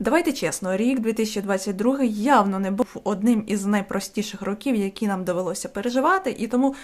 Давайте чесно, рік 2022 явно не був одним із найпростіших років, які нам довелося переживати, і тому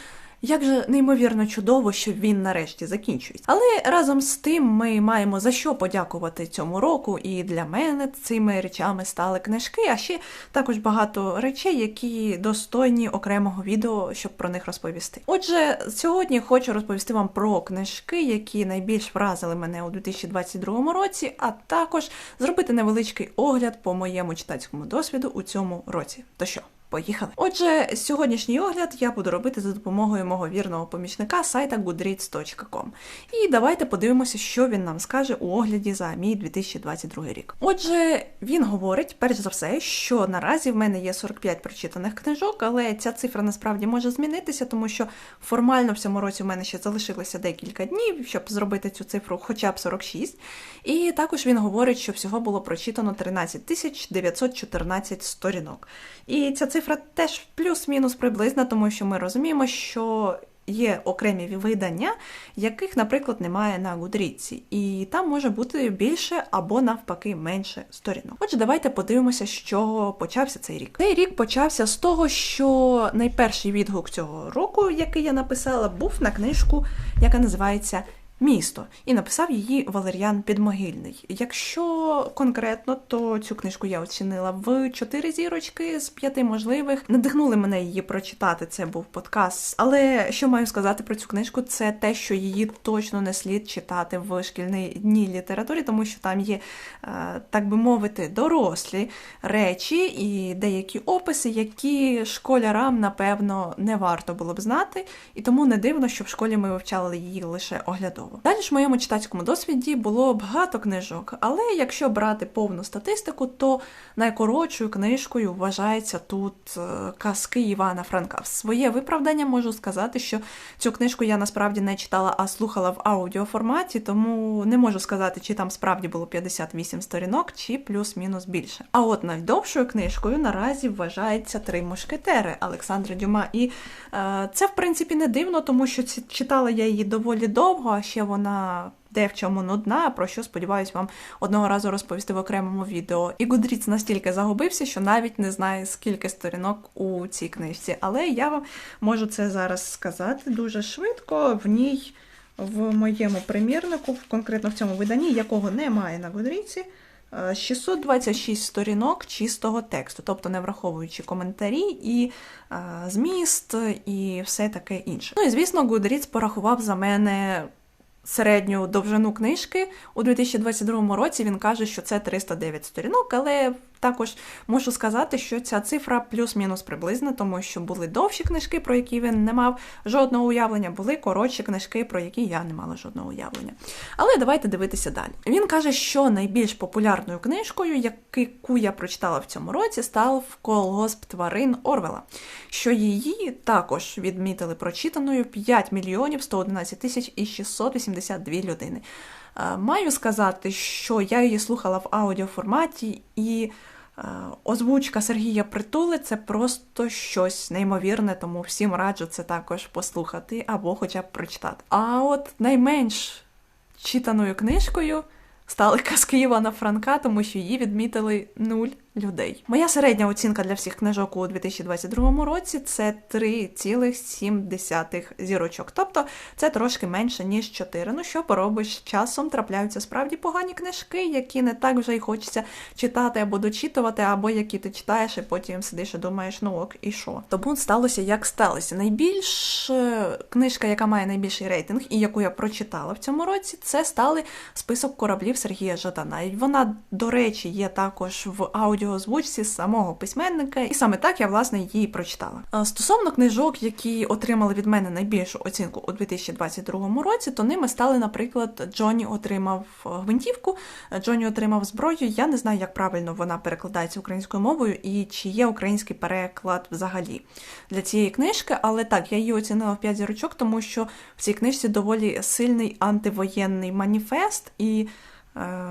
як же неймовірно чудово, що він нарешті закінчується. Але разом з тим ми маємо за що подякувати цьому року, і для мене цими речами стали книжки, а ще також багато речей, які достойні окремого відео, щоб про них розповісти. Отже, сьогодні хочу розповісти вам про книжки, які найбільш вразили мене у 2022 році, а також зробити невеличкий огляд по моєму читацькому досвіду у цьому році. То що? Поїхали. Отже, сьогоднішній огляд я буду робити за допомогою мого вірного помічника сайта goodreads.com. І давайте подивимося, що він нам скаже у огляді за мій 2022 рік. Отже, він говорить, перш за все, що наразі в мене є 45 прочитаних книжок, але ця цифра насправді може змінитися, тому що формально в цьому році в мене ще залишилося декілька днів, щоб зробити цю цифру хоча б 46. І також він говорить, що всього було прочитано 13 914 сторінок. І ця цифра теж плюс-мінус приблизна, тому що ми розуміємо, що є окремі видання, яких, наприклад, немає на Гудріці, і там може бути більше або навпаки менше сторінок. Отже, давайте подивимося, чого почався цей рік. Цей рік почався з того, що найперший відгук цього року, який я написала, був на книжку, яка називається Місто і написав її Валеріан Підмогильний. Якщо конкретно, то цю книжку я оцінила в 4 зірочки з 5 можливих. Надихнули мене її прочитати. Це був подкаст. Але що маю сказати про цю книжку, це те, що її точно не слід читати в шкільній дні літературі, тому що там є, е, так би мовити, дорослі речі і деякі описи, які школярам, напевно, не варто було б знати, і тому не дивно, що в школі ми вивчали її лише оглядово. Далі ж в моєму читацькому досвіді було багато книжок, але якщо брати повну статистику, то найкоротшою книжкою вважається тут е, казки Івана Франка. В своє виправдання можу сказати, що цю книжку я насправді не читала, а слухала в аудіоформаті, тому не можу сказати, чи там справді було 58 сторінок, чи плюс-мінус більше. А от найдовшою книжкою наразі вважається Три мушкетери Олександра Дюма. І е, це, в принципі, не дивно, тому що читала я її доволі довго, а ще вона де в чому нудна, про що сподіваюсь вам одного разу розповісти в окремому відео. І Гудріц настільки загубився, що навіть не знає, скільки сторінок у цій книжці. Але я вам можу це зараз сказати дуже швидко. В ній, в моєму примірнику, конкретно в цьому виданні, якого немає на Гудріці. е, 626 сторінок чистого тексту, тобто не враховуючи коментарі і е, зміст, і все таке інше. Ну і звісно, Goodreads порахував за мене середню довжину книжки у 2022 році. Він каже, що це 309 сторінок, але також можу сказати, що ця цифра плюс-мінус приблизна, тому що були довші книжки, про які він не мав жодного уявлення, були коротші книжки, про які я не мала жодного уявлення. Але давайте дивитися далі. Він каже, що найбільш популярною книжкою, яку я прочитала в цьому році, став Колгосп тварин Орвела, що її також відмітили прочитаною 5 мільйонів 111 тисяч і 682 людини. Е, Маю сказати, що я її слухала в аудіоформаті, і е, озвучка Сергія Притули це просто щось неймовірне, тому всім раджу це також послухати або хоча б прочитати. А от найменш читаною книжкою стали казки Івана Франка, тому що її відмітили нуль людей. Моя середня оцінка для всіх книжок у 2022 році це 3,7 зірочок. Тобто це трошки менше, ніж 4. Ну що поробиш, часом трапляються справді погані книжки, які не так вже й хочеться читати або дочитувати, або які ти читаєш, і потім сидиш і думаєш, ну ок, і що. Тому сталося, як сталося. Найбільш книжка, яка має найбільший рейтинг, і яку я прочитала в цьому році, це стали список кораблів Сергія Жадана. І вона, до речі, є також в аудіоозвучці самого письменника, і саме так я власне її прочитала. Е, Стосовно книжок, які отримали від мене найбільшу оцінку у 2022 році, то ними стали, наприклад, Джоні отримав е, гвинтівку, е, Джоні отримав зброю. Я не знаю, як правильно вона перекладається українською мовою і чи є український переклад взагалі для цієї книжки, але так, я її оцінила в 5 зірочок, тому що в цій книжці доволі сильний антивоєнний маніфест і.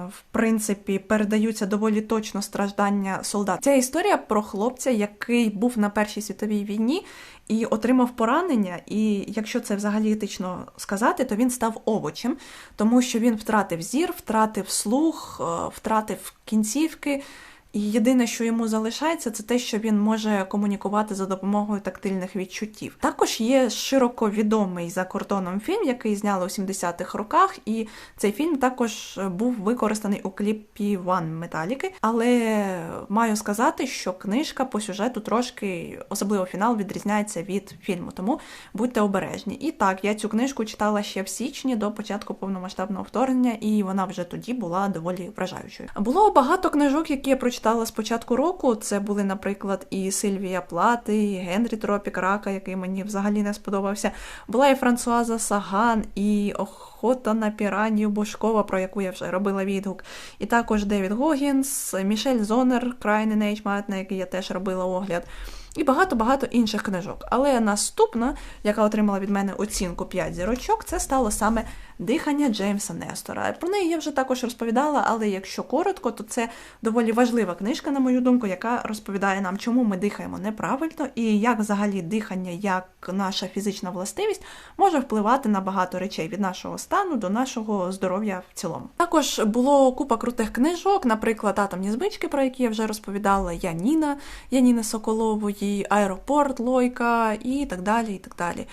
В принципі, передаються доволі точно страждання солдат. Ця історія про хлопця, який був на Першій світовій війні і отримав поранення. І якщо це взагалі етично сказати, то він став овочем, тому що він втратив зір, втратив слух, е, втратив кінцівки. І єдине, що йому залишається, це те, що він може комунікувати за допомогою тактильних відчуттів. Також є широко відомий за кордоном фільм, який зняли у 70-х роках, і цей фільм також був використаний у кліпі Ван Металіки. Але маю сказати, що книжка по сюжету трошки, особливо фінал, відрізняється від фільму, тому будьте обережні. І так, я цю книжку читала ще в січні до початку повномасштабного вторгнення, і вона вже тоді була доволі вражаючою. Було багато книжок, які я прочитала читала з початку року. Це були, наприклад, і Сильвія Плати, і Генрі Тропік Рака, який мені взагалі не сподобався. Була і Франсуаза Саган, і Охота на піранію Бошкова, про яку я вже робила відгук. І також Девід Гогінс, Мішель Зонер, Крайний Нейчмат, на який я теж робила огляд і багато-багато інших книжок. Але наступна, яка отримала від мене оцінку 5 зірочок, це стало саме дихання Джеймса Нестора. Про неї я вже також розповідала, але якщо коротко, то це доволі важлива книжка, на мою думку, яка розповідає нам, чому ми дихаємо неправильно і як взагалі дихання, як наша фізична властивість може впливати на багато речей від нашого стану до нашого здоров'я в цілому. Також було купа крутих книжок, наприклад, атомні звички, про які я вже розповідала, Яніна, Яніни Соколової і аеропорт Лойка, і так далі. і так далі.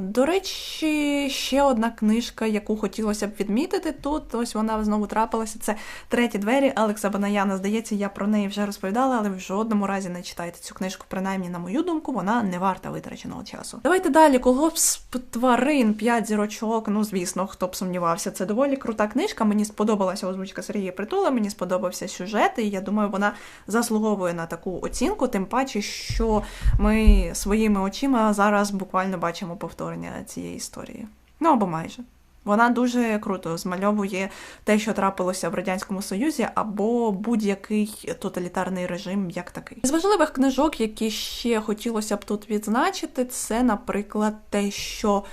До речі, ще одна книжка, яку хотілося б відмітити тут. Ось вона знову трапилася. Це треті двері Алекса Банаяна. Здається, я про неї вже розповідала, але в жодному разі не читайте цю книжку, принаймні, на мою думку, вона не варта витраченого часу. Давайте далі. Колгосп тварин, 5 зірочок. Ну, звісно, хто б сумнівався. Це доволі крута книжка. Мені сподобалася озвучка Сергія Притула, мені сподобався сюжет, і я думаю, вона заслуговує на таку оцінку, тим паче, що ми своїми очима зараз буквально бачимо бачимо повторення цієї історії. Ну або майже. Вона дуже круто змальовує те, що трапилося в радянському союзі, або будь-який тоталітарний режим, як такий. З важливих книжок, які ще хотілося б тут відзначити, це, наприклад, те, що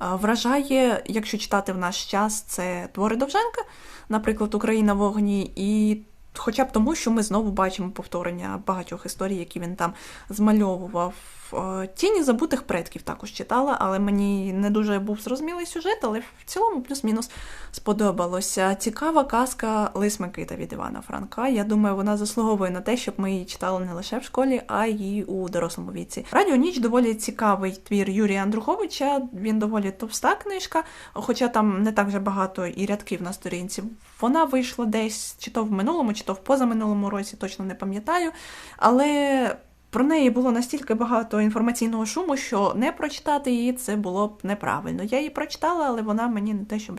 вражає, якщо читати в наш час, це твори Довженка, наприклад, Україна в вогні, і хоча б тому, що ми знову бачимо повторення багатьох історій, які він там змальовував. Е, Тіні забутих предків також читала, але мені не дуже був зрозумілий сюжет, але в цілому плюс-мінус сподобалося. Цікава казка Лис Микита від Івана Франка. Я думаю, вона заслуговує на те, щоб ми її читали не лише в школі, а й у дорослому віці. Радіо ніч доволі цікавий твір Юрія Андруховича. Він доволі товста книжка, хоча там не так вже багато і рядків на сторінці. Вона вийшла десь чи то в минулому, чи то в позаминулому році, точно не пам'ятаю. Але про неї було настільки багато інформаційного шуму, що не прочитати її це було б неправильно. Я її прочитала, але вона мені не те, що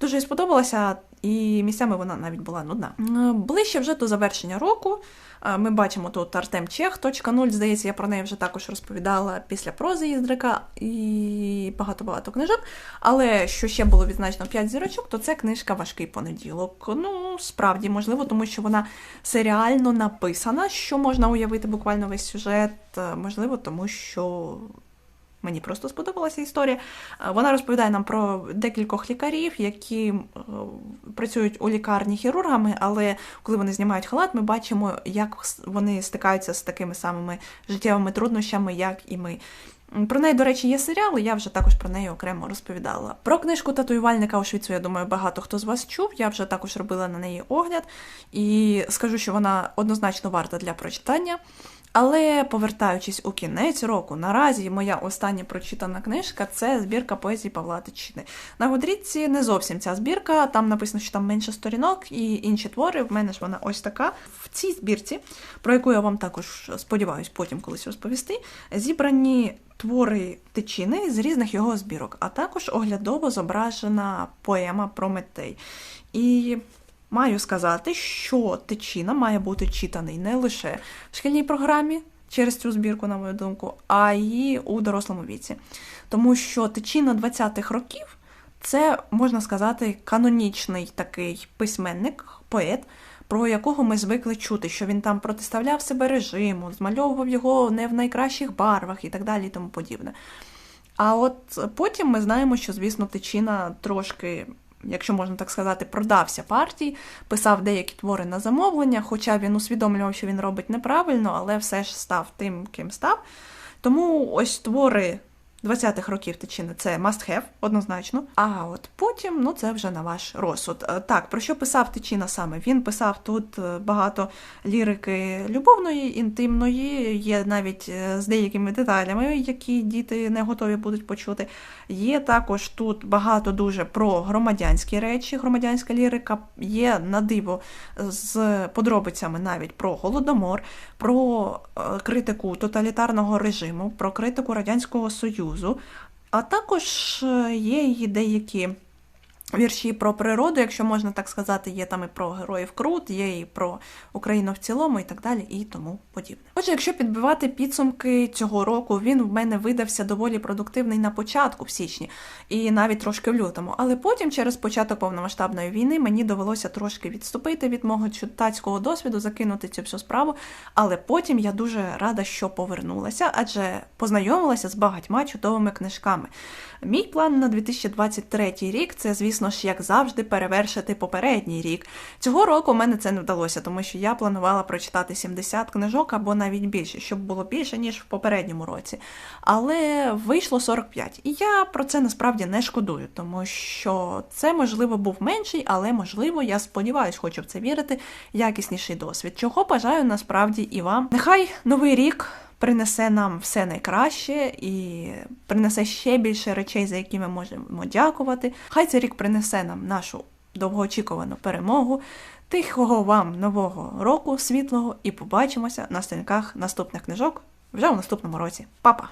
дуже сподобалася, і місцями вона навіть була нудна. Ближче вже до завершення року. Ми бачимо тут Артем Чех, точка нуль, здається, я про неї вже також розповідала після прози Іздрика і багато-багато книжок. Але що ще було відзначено 5 зірочок, то це книжка Важкий понеділок. Ну, справді, можливо, тому що вона серіально написана, що можна уявити буквально весь сюжет, можливо, тому що Мені просто сподобалася історія. Вона розповідає нам про декількох лікарів, які е, працюють у лікарні хірургами, але коли вони знімають халат, ми бачимо, як вони стикаються з такими самими життєвими труднощами, як і ми. Про неї, до речі, є серіал, і я вже також про неї окремо розповідала. Про книжку татуювальника Ошвіцу, я думаю, багато хто з вас чув. Я вже також робила на неї огляд, і скажу, що вона однозначно варта для прочитання. Але повертаючись у кінець року, наразі моя остання прочитана книжка це збірка поезії Павла Тичини. На Годріці не зовсім ця збірка, там написано, що там менше сторінок і інші твори. В мене ж вона ось така. В цій збірці, про яку я вам також сподіваюсь, потім колись розповісти, зібрані твори тичини з різних його збірок, а також оглядово зображена поема Прометей. І Маю сказати, що тичина має бути читаний не лише в шкільній програмі через цю збірку, на мою думку, а й у дорослому віці. Тому що тичина 20-х років це, можна сказати, канонічний такий письменник, поет, про якого ми звикли чути, що він там протиставляв себе режиму, змальовував його не в найкращих барвах і так далі і тому подібне. А от потім ми знаємо, що, звісно, тичина трошки якщо можна так сказати, продався партії, писав деякі твори на замовлення, хоча він усвідомлював, що він робить неправильно, але все ж став тим, ким став. Тому ось твори 20-х років Тичини це must have, однозначно. А от потім, ну це вже на ваш розсуд. Е, Так, про що писав Тичина саме? Він писав тут е, багато лірики любовної, інтимної, є навіть е, з деякими деталями, які діти не готові будуть почути. Є також тут багато дуже про громадянські речі, громадянська лірика, є на диво з подробицями навіть про голодомор, про критику тоталітарного режиму, про критику Радянського Союзу, а також е, є її деякі вірші про природу, якщо можна так сказати, є там і про героїв Крут, є і про Україну в цілому, і так далі, і тому подібне. Отже, якщо підбивати підсумки цього року, він в мене видався доволі продуктивний на початку в січні, і навіть трошки в лютому. Але потім, через початок повномасштабної війни, мені довелося трошки відступити від мого читацького досвіду, закинути цю всю справу. Але потім я дуже рада, що повернулася, адже познайомилася з багатьма чудовими книжками. Мій план на 2023 рік це, звісно ж, як завжди, перевершити попередній рік. Цього року в мене це не вдалося, тому що я планувала прочитати 70 книжок або навіть більше, щоб було більше, ніж в попередньому році. Але вийшло 45. І я про це насправді не шкодую, тому що це, можливо, був менший, але можливо, я сподіваюся, хочу в це вірити, якісніший досвід. Чого бажаю насправді і вам. Нехай новий рік принесе нам все найкраще і принесе ще більше речей, за які ми можемо дякувати. Хай цей рік принесе нам нашу довгоочікувану перемогу. Тихого вам нового року, світлого, і побачимося на сторінках наступних книжок вже у наступному році. Па-па!